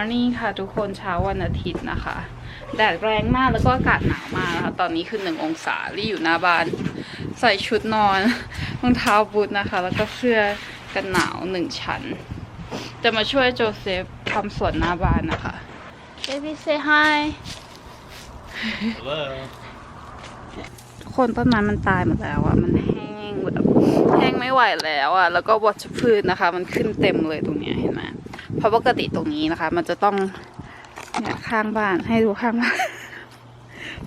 morning ค่ะทุกคนเช้าวันอาทิตย์นะคะ แดดแรงมากแล้วก็อากาศหนาวมากนะคะ ตอนนี้คือหนึ่งองศาลี่อยู่หน้าบ้าน ใส่ชุดนอนรองเท้าบูทนะคะ แล้วก็เสื้อกันหนาวหนึ่งชั้น จะมาช่วยโจเซฟทำสวนหน้าบ้านนะคะ Baby say hi Hello. คนต้นไม้มันตายหมดแล้วอะมันแห้งแบบแห้งไม่ไหวแล้วอะแล้วก็วัชพืชนะคะ มันขึ้นเต็มเลยตรงเนี้ยเห็นไหม เพราะปกติตรงนี้นะคะ มันจะต้องเนี่ยข้างบ้านให้ดูข้างบ้าน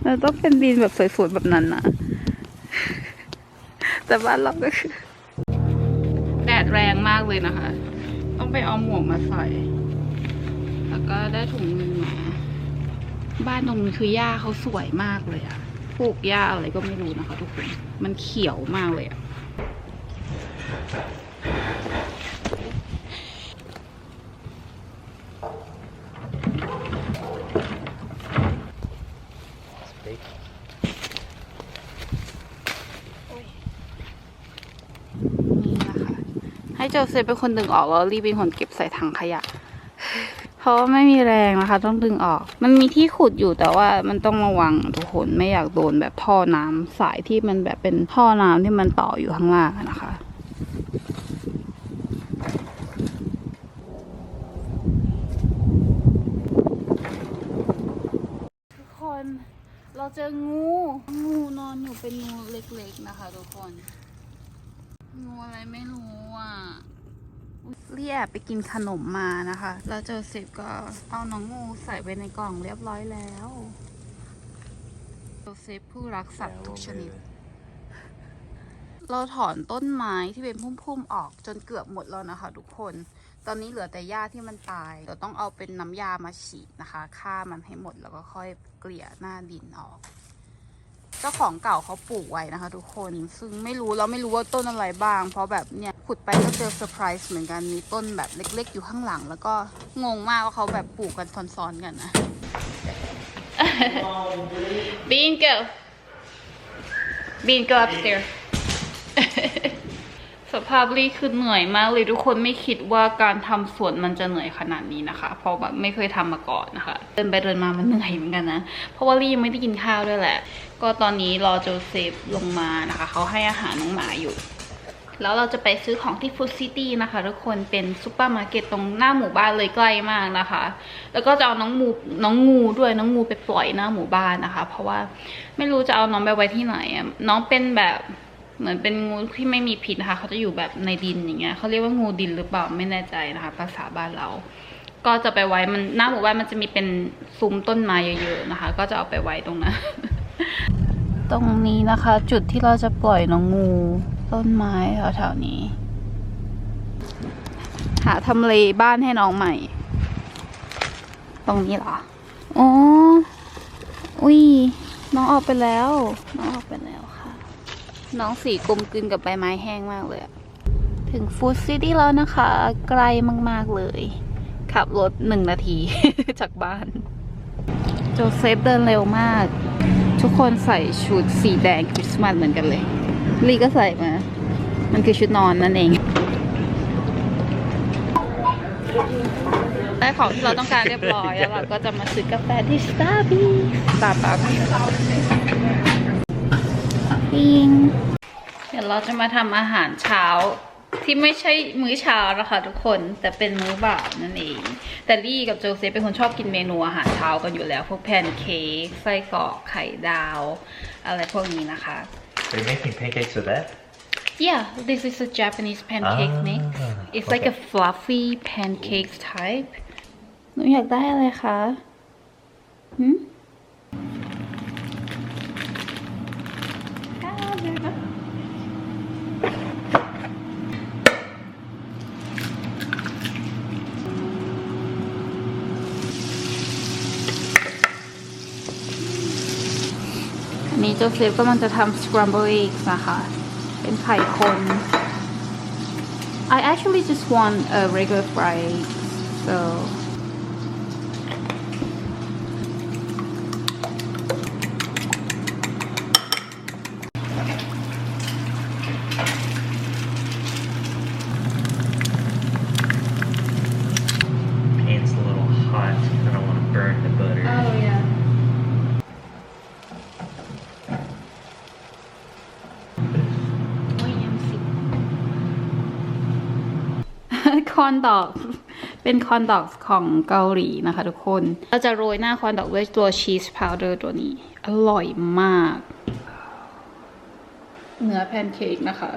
มันต้องเป็นดินแบบสวยๆแบบนั้นนะแต่บ้านเราก็คือ แดดแรงมากเลยนะคะ ต้องไปเอาหมวกมาใส่ แล้วก็ได้ถุงมือมา บ้านตรงนี้คือหญ้าเขาสวยมากเลยอะปลูกหญ้าอะไรก็ไม่รู้นะคะ ทุกคน มันเขียวมากเลยอะ Big. นี่นะคะ ให้โจเซเป็นคนดึงออกแล้วรีบเป็นคนเก็บใส่ถังขยะ เพราะว่าไม่มีแรงนะคะ ต้องดึงออก มันมีที่ขุดอยู่แต่ว่ามันต้องระวังทุกคนไม่อยากโดนแบบท่อน้ำสายที่มันแบบเป็นท่อน้ำที่มันต่ออยู่ข้างล่างนะคะทุกคนเราเจองู งูนอนอยู่เป็นงูเล็กๆนะคะทุกคน งูอะไรไม่รู้อะเรียบไปกินขนมมานะคะ แล้วเจอเสร็จก็เอาน้องงูใส่ไว้ในกล่องเรียบร้อยแล้วโจเซฟผู้รักสัตว์ทุกชนิด เราถอนต้นไม้ที่เป็นพุ่มๆออกจนเกือบหมดแล้วนะคะ ทุกคน ตอนนี้เหลือแต่หญ้าที่มันตาย เราต้องเอาเป็นน้ำยามาฉีดนะคะฆ่ามันให้หมดแล้วก็ค่อยเกลี่ยหน้าดินออก เจ้าของเก่าเขาปลูกไว้นะคะ ทุกคน ซึ่งไม่รู้เราไม่รู้ว่าต้นอะไรบ้าง เพราะแบบเนี่ยขุดไปก็เจอเซอร์ไพรส์เหมือนกัน มีต้นแบบเล็ก ๆ อยู่ข้างหลัง แล้วก็งงมากว่าเขาแบบปลูกกันซ้อนๆกันนะ Bean go Bean go upstairs สภาพลี่คือเหนื่อยมากเลยทุกคนไม่คิดว่าการทำสวนมันจะเหนื่อยขนาดนี้นะคะ เพราะแบบไม่เคยทำมาก่อนนะคะ เดินไปเดินมามันเหนื่อยเหมือนกันนะ เพราะว่าลี่ยังไม่ได้กินข้าวด้วยแหละ ก็ตอนนี้รอโจเซฟลงมานะคะ เขาให้อาหารน้องหมาอยู่ แล้วเราจะไปซื้อของที่ฟู้ดซิตี้นะคะ ทุกคนเป็นซูเปอร์มาร์เก็ตตรงหน้าหมู่บ้านเลยใกล้มากนะคะ แล้วก็จะเอาน้องงูน้องงูด้วยน้องงูไปปล่อยหน้าหมู่บ้านนะคะ เพราะว่าไม่รู้จะเอาน้องไปไว้ที่ไหนน้องเป็นแบบเหมือนเป็นงูที่ไม่มีพิษนะคะเขาจะอยู่แบบในดินอย่างเงี้ยเขาเรียกว่างูดินหรือเปล่าไม่แน่ใจนะคะ ภาษาบ้านเรา ก็จะไปไว้มันหน้าหมู่บ้านมันจะมีเป็นซุ้มต้นไม้เยอะๆนะคะ ก็จะเอาไปไว้ตรงนั้น ตรงนี้นะคะ จุดที่เราจะปล่อยน้องงู ต้นไม้แถวๆนี้ หาทำเลบ้านให้น้องใหม่ ตรงนี้เหรออ๋ออุ้ยน้องออกไปแล้ว น้องออกไปแล้วค่ะ น้องสีกลมกลืนกับใบไม้แห้งมากเลย ถึงฟูดซิตี้แล้วนะคะใกลมากๆเลย ขับรถหนึ่งนาที จากบ้าน โจเซฟเดินเร็วมาก ทุกคนใส่ชุดสีแดงคริสต์มาสเหมือนกันเลย ลีก็ใส่มา มันคือชุดนอนนั่นเองได้ของที่เราต้องการเรียบร้อย แล้วเราก็จะมาซื้อกาแฟที่ Starbucks Starbucks ปิงเดี๋ยวเราจะมาทำอาหารเช้าที่ไม่ใช่มื้อเช้านะคะทุกคนแต่เป็นมื้อบ่ายนั่นเอง แต่ลี่กับโจเซฟเป็นคนชอบกินเมนูอาหารเช้ากันอยู่แล้ว พวกแพนเค้กไส้กรอกไข่ดาว อะไรพวกนี้นะคะ They're making pancakes with that? Yeah, this is a Japanese pancake Ah, mix. It's like a okay. fluffy pancakes type. หนูอยากได้อะไรคะหืมอัน นี้โจเซฟกำลังจะทำ scramble eggs นะคะ เป็นไข่คน I actually just want a regular fried egg, so อนดอก เป็นคอนดอกของเกาหลีนะคะทุกคนเราจะโรยหน้าคอนดอกด้วยตัวชีสพาวเดอร์ตัวนี้ อร่อยมาก เนื้อแพนเค้กนะคะ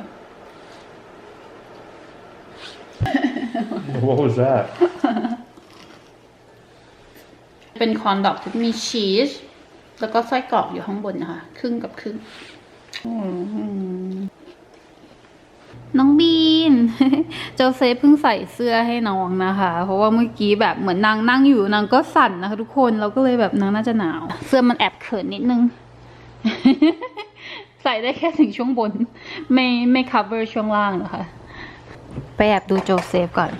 What was that? เป็นคอนดอกที่มีชีส แล้วก็ไส้กรอกอยู่ข้างบนนะคะ ครึ่งกับครึ่งอืม น้องบีน เจ้าเซฟเพิ่งใส่เสื้อให้น้องนะคะ เพราะว่าเมื่อกี้แบบเหมือนนางนั่งอยู่นางก็สั่นนะคะทุกคนเราก็เลยแบบนางน่าจะหนาว เสื้อมันแอบเขินนิดนึง ใส่ได้แค่ถึงช่วงบน ไม่ไม่ cover ช่วงล่างนะคะ ไปแอบดูโจเซฟก่อน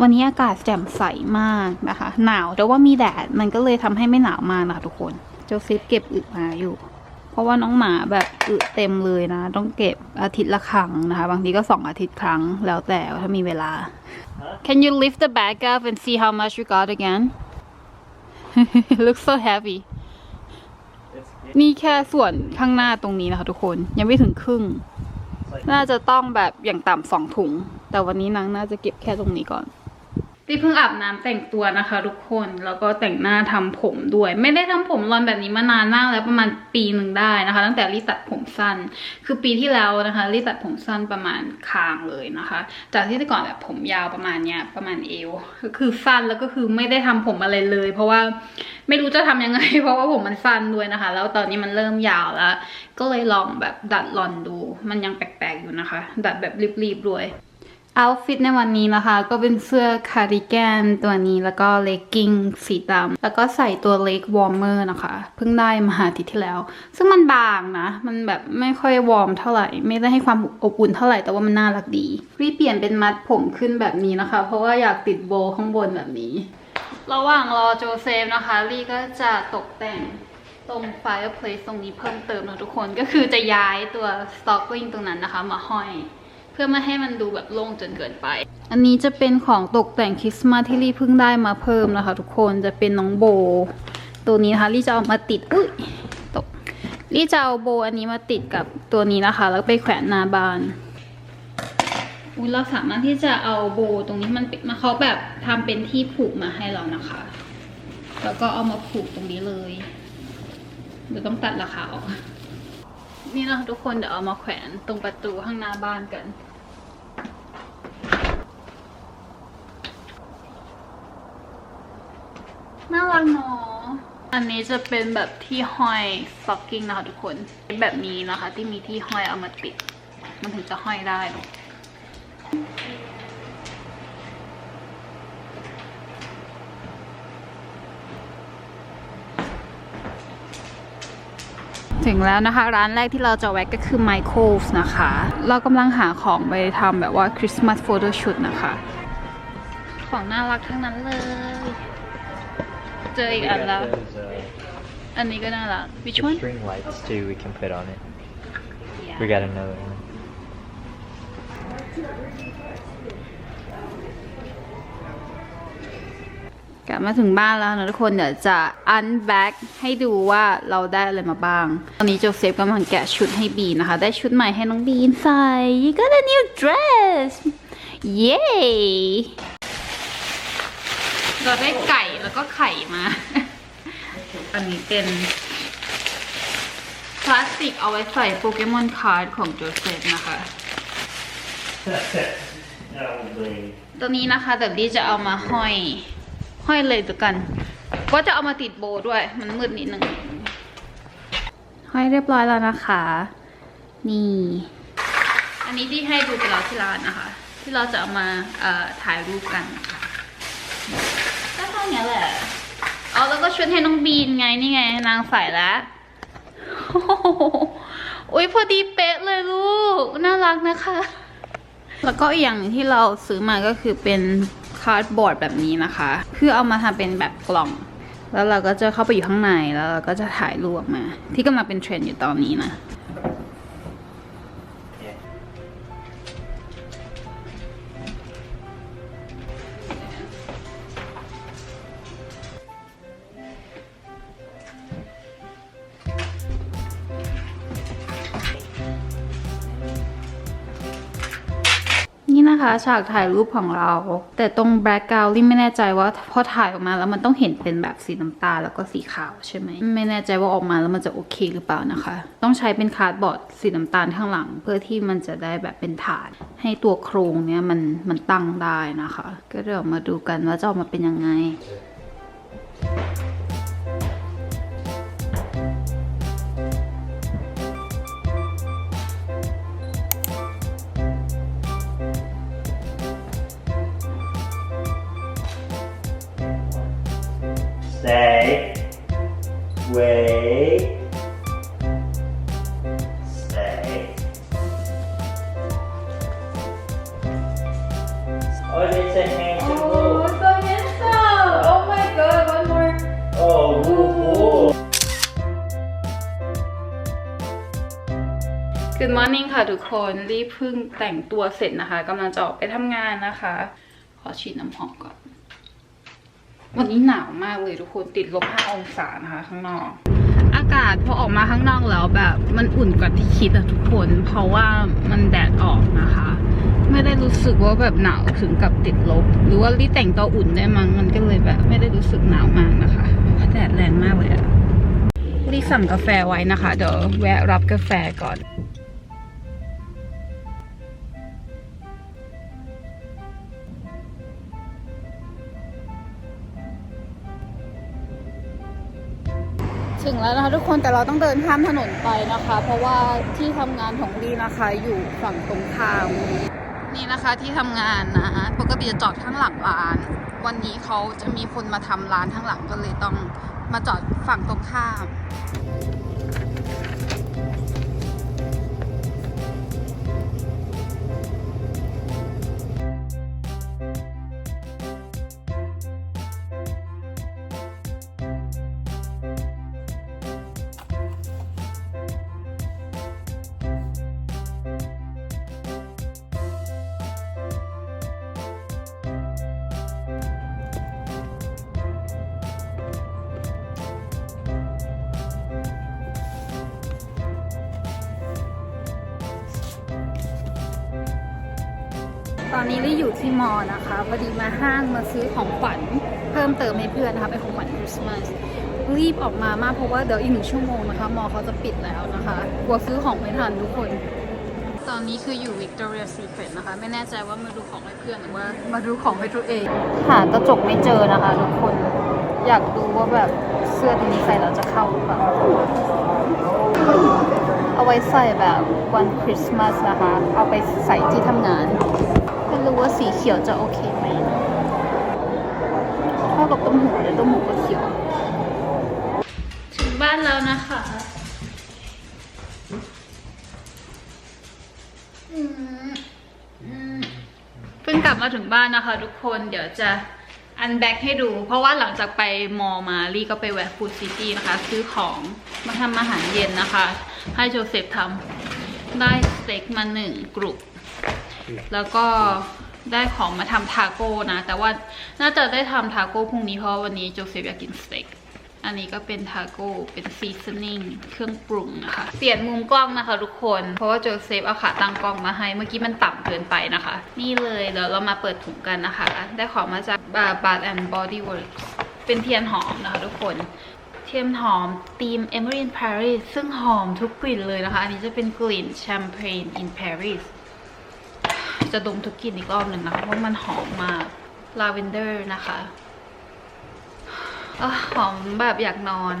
วันนี้อากาศแจ่มใสมากนะคะ หนาวแต่ว่ามีแดดมันก็เลยทำให้ไม่หนาวมากนะคะทุกคน โจเซฟเก็บอึมาอยู่ ราะว่าน้องหมาแบบอึเต็มเลยนะ ต้องเก็บอาทิตย์ละครั้งนะคะ บางทีก็สองอาทิตย์ครั้งแล้วแต่ว่าถ้ามีเวลา Can you lift the bag up and see how much you got again It looks so heavy นี่แค่ส่วนข้างหน้าตรงนี้นะคะทุกคนยังไม่ถึงครึ่ง น่าจะต้องแบบอย่างต่ำสองถุง แต่วันนี้นางน่าจะเก็บแค่ตรงนี้ก่อน ที่เพิ่งอาบน้ำแต่งตัวนะคะ ทุกคนแล้วก็แต่งหน้าทำผมด้วย ไม่ได้ทำผมรอนแบบนี้มานานมากแล้วประมาณปีหนึ่งได้นะคะ ตั้งแต่รีตัดผมสั้น คือปีที่แล้วนะคะรีตัดผมสั้นประมาณคางเลยนะคะ จากที่แต่ก่อนแบบผมยาวประมาณเนี้ยประมาณเอวคือสั้นแล้วก็คือไม่ได้ทำผมอะไรเลย เพราะว่าไม่รู้จะทำยังไง เพราะว่าผมมันสั้นด้วยนะคะ แล้วตอนนี้มันเริ่มยาวแล้ว ก็เลยลองแบบดัดรอนดู มันยังแปลกๆอยู่นะคะ ดัดแบบรีบๆด้วย เอาฟิตในวันนี้นะคะ ก็เป็นเสื้อคาร์ดิแกนตัวนี้แล้วก็เลกกิ้งสีดำแล้วก็ใส่ตัวเลกวอร์มเมอร์นะคะ เพิ่งได้มาอาทิตย์ที่แล้ว ซึ่งมันบางนะ มันแบบไม่ค่อยวอร์มเท่าไหร่ ไม่ได้ให้ความอบอุ่นเท่าไหร่แต่ว่ามันน่ารักดี รีเปลี่ยนเป็นมัดผมขึ้นแบบนี้นะคะ เพราะว่าอยากติดโบข้างบนแบบนี้ ระหว่างรอโจเซฟนะคะลี่ก็จะตกแต่งตรง fireplace ตรงนี้เพิ่มเติมนะทุกคนก็คือจะย้ายตัว stocking ตรงนั้นนะคะ มาห้อย พื่อไม่ให้มันดูแบบโล่งจนเกินไป อันนี้จะเป็นของตกแต่งคริสต์มาสที่ลี่เพิ่งได้มาเพิ่มนะคะทุกคนจะเป็นน้องโบ ตัวนี้นะคะลี่จะเอามาติดอุ้ยตกลี่จะเอาโบอันนี้มาติดกับตัวนี้นะคะ แล้วไปแขวนหน้าบ้านอุ้ยเราสามารถที่จะเอาโบตรงนี้มันเป็นมาเขาแบบทำเป็นที่ผูกมาให้เรานะคะ แล้วก็เอามาผูกตรงนี้เลยเดี๋ยวต้องตัดราคาออกนี่นะคะทุกคนเดี๋ยวเอามาแขวนตรงประตูข้างหน้าบ้านกัน น่ารักเนาะอันนี้จะเป็นแบบที่ห้อยสต็อกกิ้งนะคะทุกคนแบบนี้นะคะ ที่มีที่ห้อยเอามาติด มันถึงจะห้อยได้ถึงแล้วนะคะ ร้านแรกที่เราจะแวะก็คือ Michaels นะคะ เรากำลังหาของไปทำแบบว่าคริสต์มาสโฟโต้ชุดนะคะ ของน่ารักทั้งนั้นเลย ออีก We อัน got แล้ว those, uh, อันนี้ก็น่ารัก which the one string lights too. We can put on it. Yeah. We got another one. กลับมาถึงบ้านแล้วนะทุกคนเดี๋ยวจะอันแบ็กให้ดูว่าเราได้อะไรมาบ้าง ตอนนี้โจเซฟกำลังแกะชุดให้บีนนะคะ ได้ชุดใหม่ให้น้องบีนใส่ you got a new dress เย้เราได้ไก่ แล้วก็ไข่มา อันนี้เป็นพลาสติกเอาไว้ใส่โปเกมอนคาร์ดของโจเซฟนะคะ ตัวนี้นะคะเดี๋ยวดีจะเอามาห้อย ห้อยเลยดูกัน ก็จะเอามาติดโบด้วย มันมืดนิดนึง ห้อยเรียบร้อยแล้วนะคะ นี่ อันนี้ที่ให้ดูไปแล้วที่ร้านนะคะ ที่เราจะเอามาถ่ายรูปกันนะ คะก็เท่านี้แหละเอาแล้วก็ชุดให้น้องบีนไงนี่ไง นางใส่แล้วอุ๊ยพอดีเป๊ะเลยลูก น่ารักนะคะ แล้วก็อีกอย่างหนึ่งที่เราซื้อมาก็คือเป็นคาร์ดบอร์ดแบบนี้นะคะ เพื่อเอามาทำเป็นแบบกล่อง แล้วเราก็จะเข้าไปอยู่ข้างในแล้วเราก็จะถ่ายรูปมา ที่กำลังเป็นเทรนด์อยู่ตอนนี้นะ นะคะฉากถ่ายรูปของเรา แต่ตรงแบล็กกราวด์ลี่ไม่แน่ใจว่าพอถ่ายออกมาแล้วมันต้องเห็นเป็นแบบสีน้ำตาลแล้วก็สีขาวใช่ไหมไม่แน่ใจว่าออกมาแล้วมันจะโอเคหรือเปล่านะคะ ต้องใช้เป็นคาร์ดบอร์ดสีน้ำตาลข้างหลัง เพื่อที่มันจะได้แบบเป็นฐาน ให้ตัวโครงเนี้ยมันมันตั้งได้นะคะ ก็เดี๋ยวมาดูกันว่าจะออกมาเป็นยังไง Stay. Wait. Stay. Oh, it's a handsome move. so handsome! Oh my god, one more. Oh, woo woo. Good morning ค่ะทุกคนรีบเพิ่งแต่งตัวเสร็จนะคะกำลังจะออกไปทำงานนะคะ ขอฉีดน้ำหอมก่อน วันนี้หนาวมากเลยทุกคนติดลบ5องศานะคะข้างนอก อากาศพอออกมาข้างนอกแล้วแบบมันอุ่นกว่าที่คิดอะทุกคน เพราะว่ามันแดดออกนะคะ ไม่ได้รู้สึกว่าแบบหนาวถึงกับติดลบ หรือว่ารีแต่งตัวอุ่นได้มั้งมันก็เลยแบบ ไม่ได้รู้สึกหนาวมากนะคะแดดแรงมากเลยอะรีสั่งกาแฟไว้นะคะ เดี๋ยวแวะรับกาแฟก่อน ถึงแล้วนะคะทุกคนแต่เราต้องเดินข้ามถนนไปนะคะ เพราะว่าที่ทำงานของลีนะคะอยู่ฝั่งตรงข้ามนี่นะคะที่ทำงานนะปกติจะจอดข้างหลังร้าน วันนี้เขาจะมีคนมาทำร้านข้างหลังก็เลยต้องมาจอดฝั่งตรงข้าม ตอนนี้ลี่อยู่ที่มอนะคะพอดีมาห้างมาซื้อของขวัญเพิ่มเติมให้เพื่อนนะคะเป็นของขวัญคริสต์มาสรีบออกมามากเพราะว่าเดี๋ยวอีกหนึ่งชั่วโมงนะคะมอเขาจะปิดแล้วนะคะกลัวซื้อของไม่ทันทุกคน ตอนนี้คืออยู่ Victoria Secret นะคะ ไม่แน่ใจว่ามาดูของให้เพื่อนหรือว่ามาดูของให้ตัวเอง หากระจกไม่เจอนะคะทุกคนอยากดูว่าแบบเสื้อตัวนี้ใส่แล้วจะเข้าหรือเปล่าเอาไว้ใส่แบบวันคริสต์มาสนะคะ เอาไปใส่ที่ทำงาน รู้ว่าสีเขียวจะโอเคไหมเข้ากับต้มหูเลยต้มหูก็เขียว ถึงบ้านแล้วนะคะเพิ่งกลับมาถึงบ้านนะคะทุกคนเดี๋ยวจะอันแบ็กให้ดู เพราะว่าหลังจากไปมอมาลี่ก็ไปแวะฟูดซิตี้นะคะ ซื้อของมาทำอาหารเย็นนะคะ ให้โจเซฟทำได้สเต็กมาหนึ่งกลุ่ม แล้วก็ได้ของมาทำทาโก้นะ แต่ว่าน่าจะได้ทำทาโก้พรุ่งนี้เพราะวันนี้โจเซฟอยากกินสเต็กอันนี้ก็เป็นทาโก้ เป็นซีซันนิ่ง เครื่องปรุงนะคะ เปลี่ยนมุมกล้องนะคะทุกคน เพราะว่าโจเซฟเอาขาตั้งกล้องมาให้ เมื่อกี้มันต่ำเกินไปนะคะ นี่เลยเดี๋ยวเรามาเปิดถุงกันนะคะ ได้ของมาจาก Bath and Body Works เป็นเทียนหอมนะคะทุกคน เทียนหอมธีม Emily in Paris ซึ่งหอมทุกกลิ่นเลยนะคะ อันนี้จะเป็นกลิ่น Champagne in Paris จะดมทุกกลิ่นอีกรอบหนึ่งนะคะเพราะมันหอมมาก Lavender นะคะอหอมแบบอยากนอน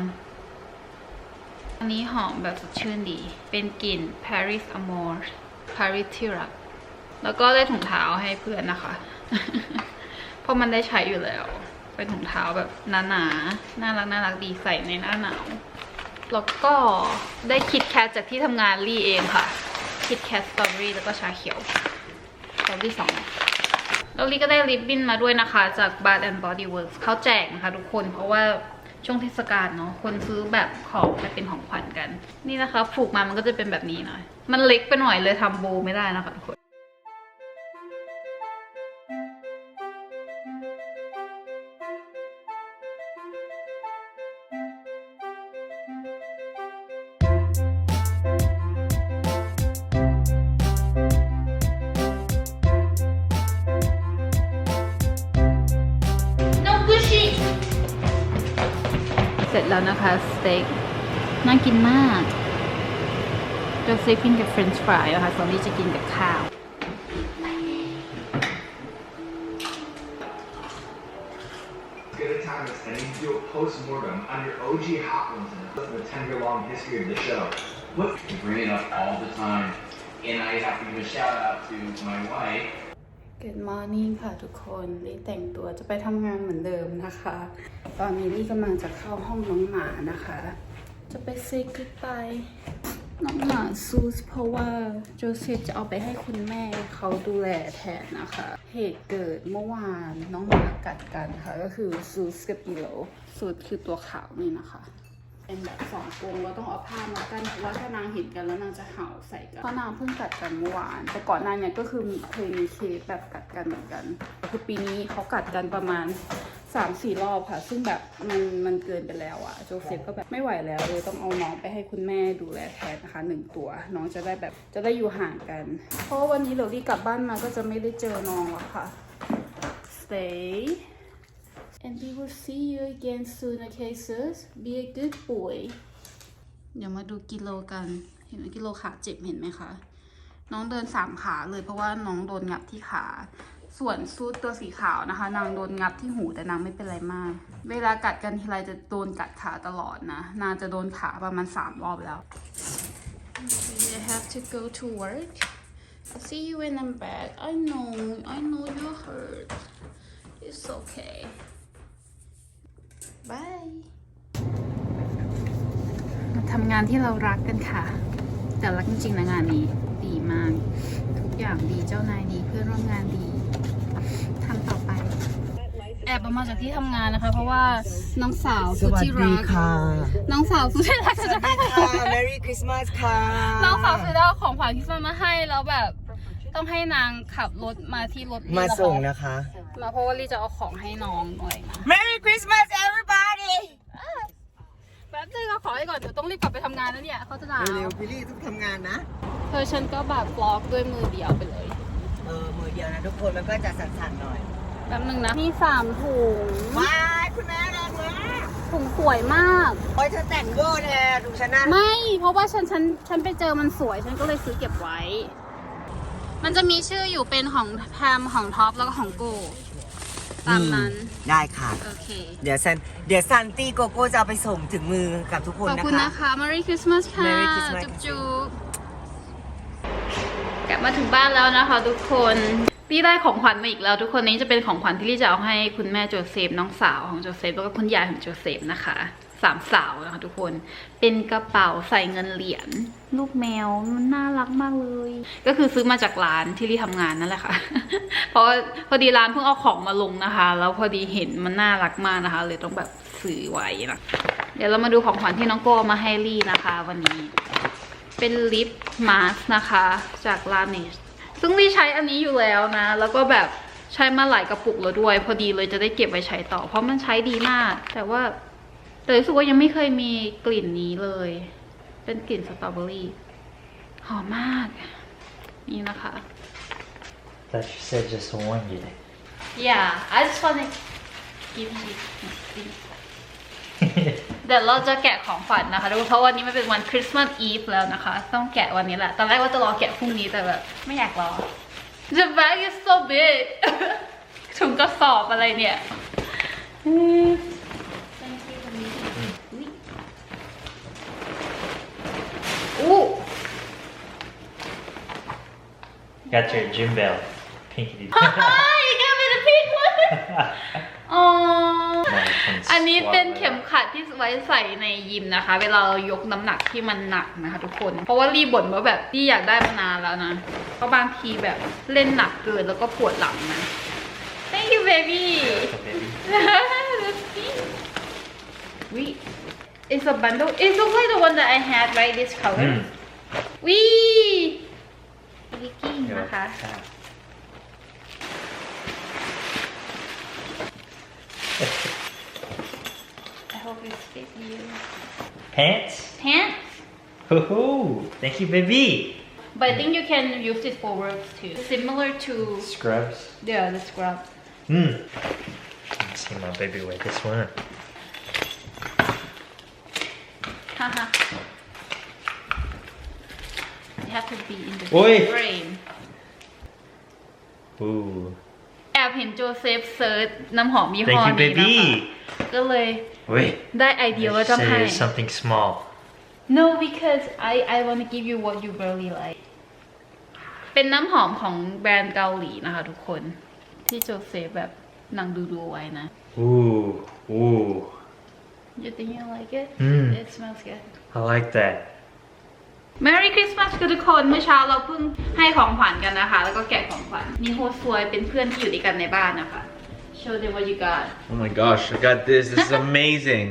อันนี้หอมแบบสดชื่นดี เป็นกลิ่น Paris Amour Paris ที่รัก แล้วก็ได้ถุงเท้าให้เพื่อนนะคะ เพราะมันได้ใช้อยู่แล้ว เป็นถุงเท้าแบบหนาๆนน่ารักน่ารักดีใส่ในหน้าหนาว แล้วก็ได้คิดแคทจากที่ทำงานลี่เองค่ะ คิดแคทสตรอเบอรี่แล้วก็ชาเขียว ตอเบอรี่สองแล้วลี่ก็ได้ริบบิ้นมาด้วยนะคะ จาก Bath and Body Works เขาแจกนะคะทุกคนเพราะว่าช่วงเทศกาลเนาะคนซื้อแบบของไปเป็นของขวัญกัน นี่นะคะผูกมามันก็จะเป็นแบบนี้หน่อย มันเล็กไปหน่อยเลยทำโบไม่ได้นะคะทุกคน จะกินกับเฟรนช์ฟรายนะคะส่นนี้จะกินกับข้าวเกิดมอร์นิ่งค่ะทุกคนรีแต่งตัวจะไปทำงานเหมือนเดิมนะคะ ตอนนี้รีกำลังจะเข้าห้องน้องหมานะคะ จะไปเซ็กไป น้องหมาซูสเพราะว่าโจเซฟจะเอาไปให้คุณแม่เขาดูแลแทนนะคะ เหตุเกิดเมื่อวานน้องหมากัดกันค่ะ ก็คือซูสกับอีโลซูสคือตัวขาวนี่นะคะ เป็นแบบสองกรงเราต้องเอาผ้ามากั้นเพราะว่าถ้านางเห็นกันแล้วนางจะเห่าใส่กันเพราะนางเพิ่งกัดกันเมื่อวาน แต่ก่อนหน้าเนี้ก็คือเคยมีเคสแบบกัดกันเหมือนกันคือปีนี้เขากัดกันประมาณ สามสี่รอบค่ะ ซึ่งแบบมันมันเกินไปแล้วอะโจเซฟก็แบบไม่ไหวแล้วเลยต้องเอาน้องไปให้คุณแม่ดูแลแทนนะคะหนึ่งตัว น้องจะได้แบบจะได้อยู่ห่างกัน เพราะวันนี้เดี๋ยวรีกลับบ้านมาก็จะไม่ได้เจอน้องแล้วค่ะ stay and we will see you again soon okay sis be a good boy เดี๋ยวมาดูกิโลกัน เห็นไหมกิโลขาเจ็บเห็นไหมคะ น้องเดินสามขาเลยเพราะว่าน้องโดนงับที่ขา ส่วนซูดตัวสีขาวนะคะ นางโดนงับที่หูแต่นางไม่เป็นไรมาก เวลากัดกันทีไรจะโดนกัดขาตลอดนะ นางจะโดนขาประมาณสามรอบแล้ว Okay, I have to go to work I'll see you when I'm back I know I know you're hurt It's okay Bye มาทำงานที่เรารักกันค่ะ แต่รักจริงๆนะงานนี้ดีมาก ทุกอย่างดีเจ้านายดีเพื่อนร่วมงานดี ทำต่อไป แอบออกมาจากที่ทำงานนะคะ เพราะว่าน้องสาวสุดที่รักน้องสาวสุดที่รักจะได้ค่ะ Merry Christmas ค่ะ น้องสาวซื้อได้ของขวัญคริสต์มาสมาให้แล้วแบบต้องให้นางขับรถมาที่รถมาส่งนะคะ มาเพราะว่าลี่จะเอาของให้น้องหน่อยนะ Merry Christmas everybody แป๊บนึงเอาของให้ก่อนเดี๋ยวต้องรีบกลับไปทำงานแล้วเนี่ยเขาจะด่าเร็วๆพี่ลี่ต้องทำงานนะ เธอฉันก็แบบบล็อกด้วยมือเดียวไปเลย เออมือเดียวนะทุกคนมันก็จะสั่นๆหน่อยแป๊บนึงนะนี่สามถุงว้ายคุณแม่แรงมากถุงสวยมาก โอ้ยเธอแต่งเวอร์แน่ดูฉันนะไม่เพราะว่าฉันฉันฉันไปเจอมันสวยฉันก็เลยซื้อเก็บไว้ มันจะมีชื่ออยู่เป็นของแพมของท็อปแล้วก็ของโกตามนั้นได้ค่ะ โอเค เดี๋ยวซันเดี๋ยวซันตี้โกโก้จะเอาไปส่งถึงมือกับทุกคนขอบนะคุณคะนะคะ Merry Christmas ค่ะ Merry Christmas จุ๊บจุ๊บกลับ มาถึงบ้านแล้วนะคะ ทุกคนลี่ได้ของขวัญมาอีกแล้วทุกคนนี้จะเป็นของขวัญที่ลี่จะเอาให้คุณแม่โจเซฟน้องสาวของโจเซฟแล้วก็คุณยายของโจเซฟนะคะสามสาวนะคะทุกคนเป็นกระเป๋าใส่เงินเหรียญลูกแมวมันน่ารักมากเลย ก็คือซื้อมาจากร้านที่ลี่ทำงานนั่นแหละค่ะ เพราะพอดีร้านเพิ่งเอาของมาลงนะคะ แล้วพอดีเห็นมันน่ารักมากนะคะ เลยต้องแบบซื้อไว้นะเดี๋ยวเรามาดูของขวัญที่น้องโก้เอามาให้ลี่นะคะ วันนี้ เป็นลิปมาสก์นะคะ จากลาเนชซึ่งลี่ใช้อันนี้อยู่แล้วนะ แล้วก็แบบใช้มาหลายกระปุกแล้วด้วย พอดีเลยจะได้เก็บไว้ใช้ต่อ เพราะมันใช้ดีมาก แต่ว่าแต่รู้สึกว่ายังไม่เคยมีกลิ่นนี้เลย เป็นกลิ่นสตรอเบอรี่หอมมาก นี่นะคะ Thought you said just one you yeah I just wanna give you this เดี๋ยวเราจะแกะของขวัญนะคะทุกคนเพราะวันนี้มันเป็นวันคริสต์มาสอีฟแล้วนะคะ ต้องแกะวันนี้แหละ ตอนแรกว่าจะรอแกะพรุ่งนี้แต่แบบไม่อยากรอ The bag is so big ถุงกระสอบอะไรเนี่ยอืม Thank you วันนี้อุ๊ยอู้ Got your gym bell. Pinky. Hi you got me the pink one อ๋ อ Nice อันนี้เป็น swallow เข็มขัดที่ไว้ใส่ในยิมนะคะ เวลาเรายกน้ำหนักที่มันหนักนะคะ ทุกคน เพราะว่ารีบ่นว่าแบบรีอยากได้มานานแล้วนะ เพราะบางทีแบบเล่นหนักเกินแล้วก็ปวดหลังนะ Thank you baby So baby. That's cute. Wait, it's a bundle. It looks like the one that I had, right? This color. Mm. วิวิกกี้ You're นะคะ Pants? Pants? Hoo-hoo! Thank you, baby! But I think you can use it for work too. Similar to Scrubs. yeah, the scrub. Hmm. Let me see my baby wear this one. haha you have to be in the โอ้ย frame Ooh. แอบเห็นโจเซฟเซิร์ชน้ำหอมยี่ห้ Thank อ you, นี้นะคะ baby. ก็เลย Wait. ได้ไอเดียว่าจะ Say ให้ something small. No because I I want to give you what you really like เป็นน้ำหอมของแบรนด์เกาหลีนะคะทุกคน ที่โจเซฟแบบนางดูดูๆไว้นะ Ooh. Ooh. You think you like it Mm. It smells good I like that. Merry Christmas คือทุกคนเมื่อเช้าเราเพิ่งให้ของขวัญกันนะคะ แล้วก็แกะของขวัญนี่โฮสวยเป็นเพื่อนที่อยู่ด้วยกันในบ้านนะคะ Show them what you got Oh my gosh, I got this. This is amazing.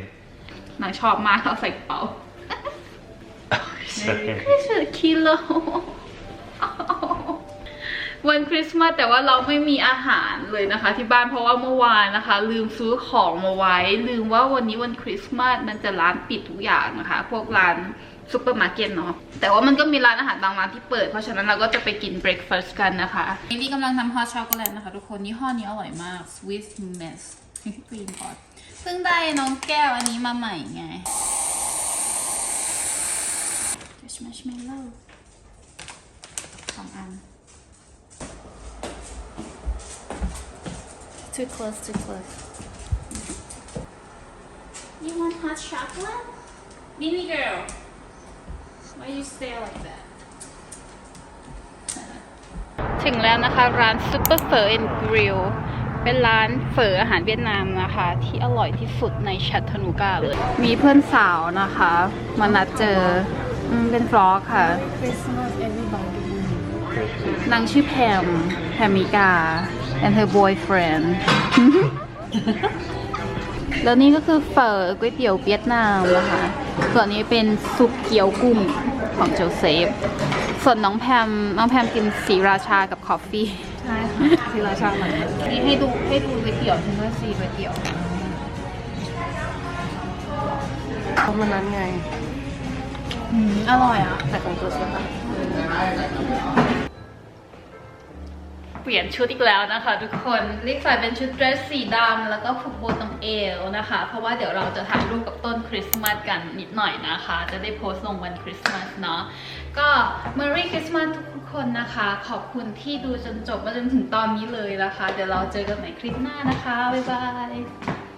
นางชอบมากเขาใส่กระเป๋า So Merry heavy. Christmas คิโลวันคริสต์มาสแต่ว่าเราไม่มีอาหารเลยนะคะ ที่บ้านเพราะว่าเมื่อวานนะคะ ลืมซื้อของมาไว้ ลืมว่าวันนี้วันคริสต์มาสมันจะร้านปิดทุกอย่างนะคะ พวกร้าน ซูเปอร์มาร์เก็ตเนาะแต่ว่ามันก็มีร้านอาหารบางร้านที่เปิด เพราะฉะนั้นเราก็จะไปกินเบรคฟาสต์กันนะคะนี่กำลังทำฮอตช็อกโกแลตนะคะ ทุกคนยี่ห้อนี้อร่อยมาก Swiss Miss Green Pot เพิ่งได้น้องแก้วอันนี้มาใหม่ไง There's marshmallow สองอัน Too close, too close. You want hot chocolate? Mini girl, why you stay like that? ถึงแล้วนะคะร้าน Super Pho and Grill เป็นร้านเฝออาหารเวียดนามนะคะ ที่อร่อยที่สุดในชัตทนูกาเลย มีเพื่อนสาวนะคะ มานัดเจออืมเป็นฟลอกค่ะนางชื่อแพม แพมิกา and her boyfriend แล้วนี่ก็คือเฝอก๋วยเตี๋ยวเวียดนามนะคะ ส่วนนี้เป็นซุปเกี๊ยวกุ้งของโจเซฟ ส่วนน้องแพมน้องแพมกินสีราชากับคอฟฟี่ ใช่ค่ะสีราชาเหมือนนี่ให้ดูให้ดูก๋วยเตี๋ยวฉันด้วยสีก๋วยเตี๋ยวเขามันนั้นไง อืม อร่อยอะ แต่ของตัวเชฟอะ เปลี่ยนชุดอีกแล้วนะคะ ทุกคนลิกใส่เป็นชุดเดรสสีดำแล้วก็ผูกโบตรงเอวนะคะ เพราะว่าเดี๋ยวเราจะถ่ายรูปกับต้นคริสต์มาสกันนิดหน่อยนะคะ จะได้โพสต์ลงวันคริสต์มาสเนาะก็ Merry Christmas ทุกคนนะคะ ขอบคุณที่ดูจนจบมาจนถึงตอนนี้เลยนะคะ เดี๋ยวเราเจอกันใหม่คลิปหน้านะคะ บ๊ายบาย